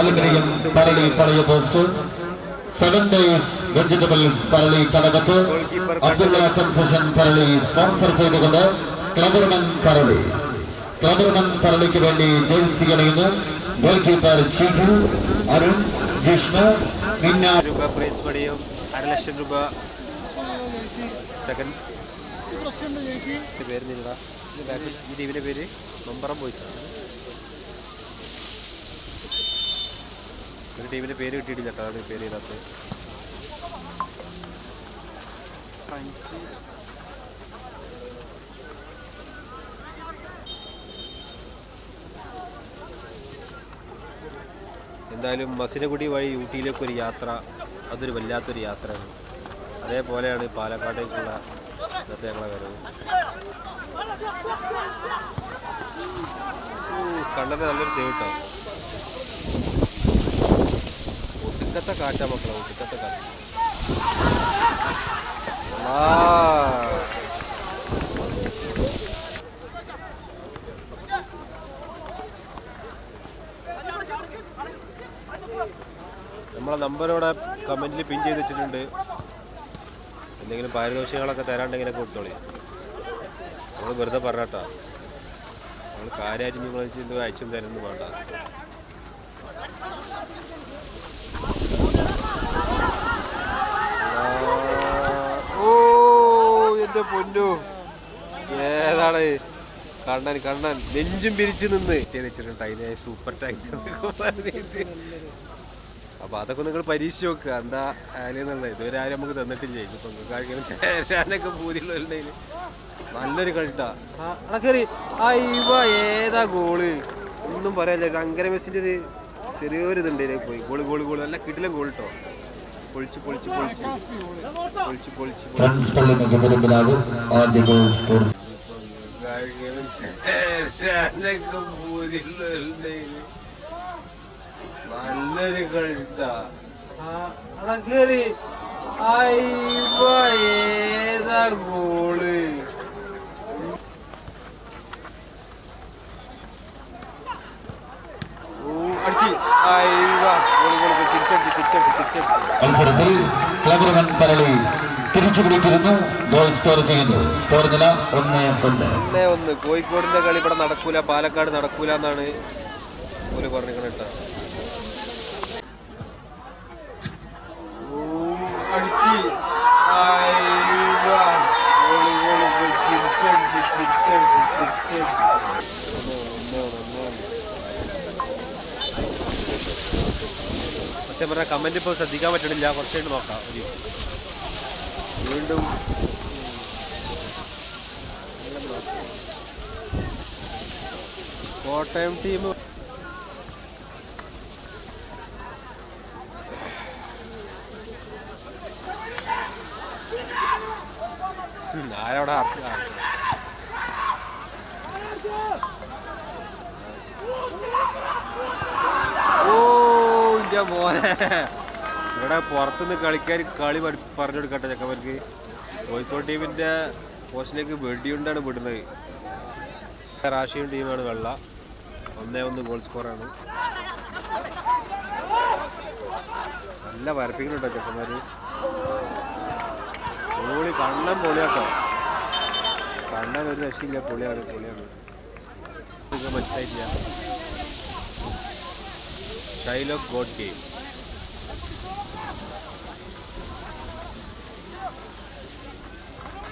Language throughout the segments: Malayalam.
അലുമിനിയം പരളി പഴയ post seven days vegetables Parali Kadakath. Abdulla concession Parali sponsor ചെയ്തുകൊണ്ട് ക്ലബർമൻ പരളി. ക്ലബർമൻ പരളിക്ക് വേണ്ടി ജേഴ്സി അണിയുന്നു ഗോൾ കീപ്പർ ചിഹു അരുൺ ജിഷ്ണു മിന്ന. രൂപ പ്രൈസ് മണിയും അര ലക്ഷം രൂപ സെക്കൻഡ് പേര് നിങ്ങളാ ഈ ടീമിന്റെ പേര് നമ്പറം പോയിട്ടാണ് ഒരു ടീമിന്റെ പേര് കിട്ടിയിട്ടില്ല കേട്ടോ അത് പേര് ഇതിനകത്ത്. എന്തായാലും മസിനഗുഡി വഴി ഊട്ടിയിലേക്ക് ഒരു യാത്ര അതൊരു വല്ലാത്തൊരു യാത്രയാണ്. അതേപോലെയാണ് പാലക്കാട്ടേക്കുള്ള ഇന്നത്തെ ഞങ്ങളെ വരവ്. കണ്ടത് നല്ലൊരു സേവ് കേട്ടോ ഒട്ടുക്കത്തെ കാറ്റാ മക്കളെ ഒട്ടുക്കത്തെ കാറ്റ് നമ്മളെ നമ്പറോടെ കമന്റിൽ പിൻ ചെയ്ത് വെച്ചിട്ടുണ്ട്. എന്തെങ്കിലും പാരദോഷികളൊക്കെ തരാണ്ടെങ്കിലൊക്കെ കൊടുത്തോളി. നമ്മൾ വെറുതെ പറഞ്ഞാട്ടാ. നമ്മൾ കാര്യമായിട്ട് നിങ്ങൾ എന്തോ അയച്ചും തരുന്നു വേണ്ട ഓ എന്റെ പൊന്നു. ഏതാണ്? കണ്ണൻ കണ്ണൻ. നെഞ്ചും പിരിച്ചു നിന്ന്. വെച്ചിട്ടുണ്ട്. അതിനെ സൂപ്പർ ടാക്സ് അപ്പൊ അതൊക്കെ നിങ്ങൾ പരീക്ഷ നോക്കുക എന്താ ആലെന്നുള്ളത് ഇതുവരെ ആരും നമുക്ക് തന്നിട്ടില്ല. ഇപ്പൊ നിങ്ങൾക്ക് ആർക്കെങ്കിലും തരാനൊക്കെ പൂതിയുള്ളതിൽ നല്ലൊരു കളിട്ടാ. കയറി അയ്യ ഏതാ ഗോൾ ഒന്നും പറയാനില്ല. അങ്കര മെസ്സിന്റെ ഒരു ചെറിയൊരു ഇതുണ്ട് പോയി. Goal goal goal. നല്ല കിടിലം ഗോൾ കേട്ടോ പൊളിച്ച് പൊളിച്ച് പൊളിച്ച്. പൊളിച്ച് പൊളിച്ച് ഫ്രണ്ട്സ് പള്ളി മുഖപരമ്പരാവ് ആദ്യ ഗോൾ സ്കോർ നല്ലൊരു കളിട്ടാ. കേറി. ഏതാ ഗോൾ ഓ, അടിച്ച് അയ്യ ഗോൾ ഗോൾ ഗോൾ തിരിച്ചടിച്ച് തിരിച്ചടിച്ച് മത്സരത്തിൽ ക്ലബർമൻ പരളി തിരിച്ചു പിടിക്കുന്നു ഗോൾ സ്കോർ ചെയ്യുന്നു സ്കോർ നില ഒന്ന് ഒന്ന്. ഒന്നേ ഒന്ന്. കോഴിക്കോടിന്റെ കളി ഇവിടെ നടക്കൂല. പാലക്കാട് നടക്കൂല എന്നാണ് പറഞ്ഞിരിക്കണ കേട്ടോ ഓ, അടിച്ച് അയ്യ. Goal, goal, goal. തിരിച്ചടിച്ച്, തിരിച്ചടിച്ച്, തിരിച്ചടിച്ച്. ഒന്നേ ഒന്ന്, ഒന്നേ ഒന്ന്. സത്യം പറഞ്ഞാൽ കമന്റ് ഇപ്പോൾ ശ്രദ്ധിക്കാൻ പറ്റണില്ല. കുറച്ചായിട്ട് നോക്കാം. ഒരു വീണ്ടും കോട്ടയം ടീം ആരവിടെ അർത്ഥ- ആ. ഓ ഇന്റെ മോനെ. ഇവിടെ പുറത്തുനിന്ന് കളിക്കാൻ കളി പറഞ്ഞു കൊടുക്കട്ടെ ചെക്കന്മാർക്ക്. കോഴിക്കോട് ടീമിന്റെ പോസ്റ്റിലേക്ക് വെടിയുണ്ടാണ് വിടുന്നത്. റാഷിയൻ ടീമാണ് വെള്ള. ഒന്നേ ഒന്ന് ഗോൾ സ്കോറാണ് നല്ല വരപ്പിക്കുന്നുണ്ടോ ചെക്കന്മാര്? പൊളി കണ്ണൻ പൊളിയാട്ടോ. കണ്ണൻ ഒരു രക്ഷയില്ല പൊളിയാണ് പൊളിയാണ് മനസ്സിലായിട്ടില്ല. Shylock god game.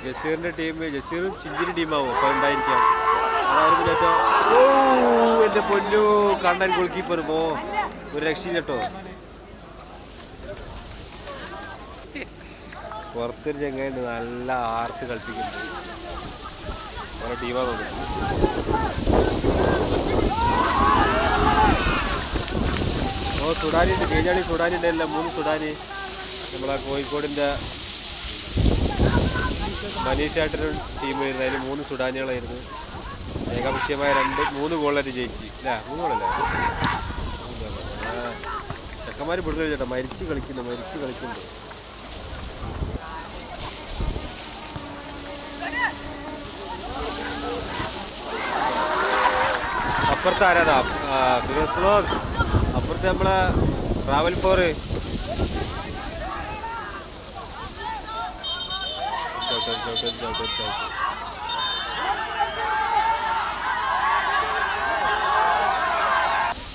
ജസീറിന്റെ ടീം ജസീറും ചിഞ്ചിരി ടീമാവും? അപ്പൊ ഉണ്ടായിരിക്കാം അതായത് പിന്നെ ഓ എന്റെ പൊന്നു കണ്ണൻ ഗോൾ കീപ്പർ പോ ഒരു രക്ഷയില്ല കേട്ടോ. പുറത്തൊരു ചെങ്ങായിട്ട് നല്ല ആർത്ത് കളിപ്പിക്കുന്നുണ്ട്. ഓരോ ടീമാ തോന്നുന്നു ഓ സുഡാനി ഉണ്ട് കീഴാണി സുഡാനി ഉണ്ടല്ല മൂന്ന് സുഡാനി. നമ്മളെ കോഴിക്കോടിന്റെ മനീഷ് മനീഷായിട്ടൊരു ടീം വരുന്നത് അതിൽ മൂന്ന് സുഡാനികളായിരുന്നു. ഏകപക്ഷീയമായ രണ്ട് മൂന്ന് ഗോളായിട്ട് ജയിച്ചു. അല്ലേ മൂന്ന് ഗോളല്ലേ? ചെക്കന്മാർ പിടിച്ചു ചേട്ടാ മരിച്ച് കളിക്കുന്നു മരിച്ച് കളിക്കുന്നു. അപ്പുറത്ത് ആരാതാ ബ്ലോഗ് അപ്പുറത്ത് നമ്മളെ ട്രാവൽ ഫോർ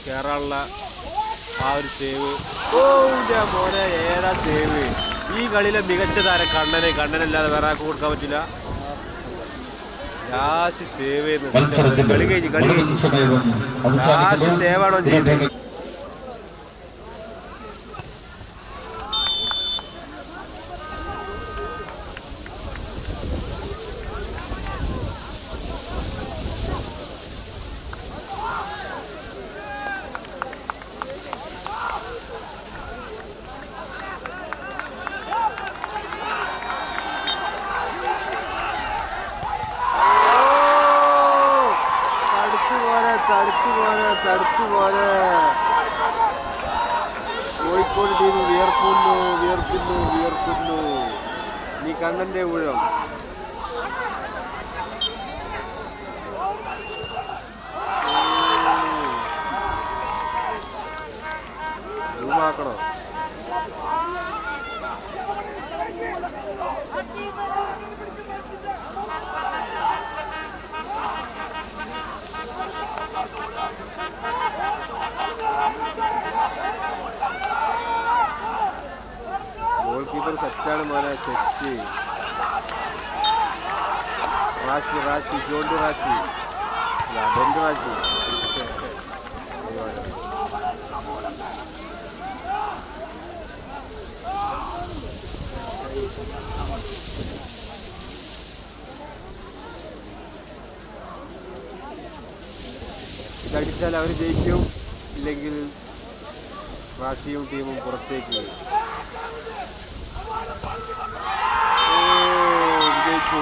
കേറാനുള്ള ആ ഒരു സേവ് ഓ മോനെ ഏതാ സേവ് ഈ കളിയിലെ മികച്ച താരം കണ്ണനെ. കണ്ണനല്ലാതെ വേറെ ആർക്കും കൊടുക്കാൻ പറ്റില്ല. ലാസ്റ്റ് സേവ് ചെയ്യുന്നു കളി കഴിഞ്ഞ് കളി കഴിഞ്ഞു. ലാസ്റ്റ് സേവാണോ ചെയ്യുന്നത് പോലെ തടുത്തു പോലെ കോഴിക്കോട് ടീം വിയർക്കുന്നു വിയർക്കുന്നു വിയർക്കുന്നു. നീ കണ്ണന്റെ ഊഴം. ൂമാക്കണോ ഗോൾ കീപ്പർ സെറ്റാണ് മോനെ set Rashi Rashi Jonty Rashi. Bend Rashi. ഇതടിച്ചാൽ അവർ ജയിക്കും. ഇല്ലെങ്കിൽ റാഷിയും ടീമും പുറത്തേക്ക് വരും ഓ, വിജയിച്ചു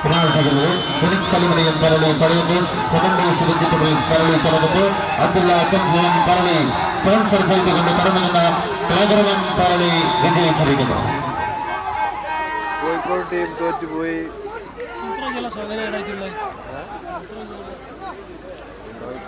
പിന്നാൾകളിൽ ഫിനിക്സ് അലുമിനിയം പരളി പഴയബസ് സെവൻ ഡേയ്സ് വെജിറ്റബിൾസ് പരളി തുറന്നത് അബ്ദുള്ള കൻസുവൻ പരളി സ്പോൺസർ ചെയ്തുകൊണ്ട് തുടങ്ങുന്ന ക്ലബർമൻ പരളി വിജയിച്ചിരിക്കുന്നു കോഴിക്കോട് ടീം തോറ്റുപോയി ഇത്ര ജല സൗകര്യമായിട്ടുള്ളത് ഉണ്ടാവും.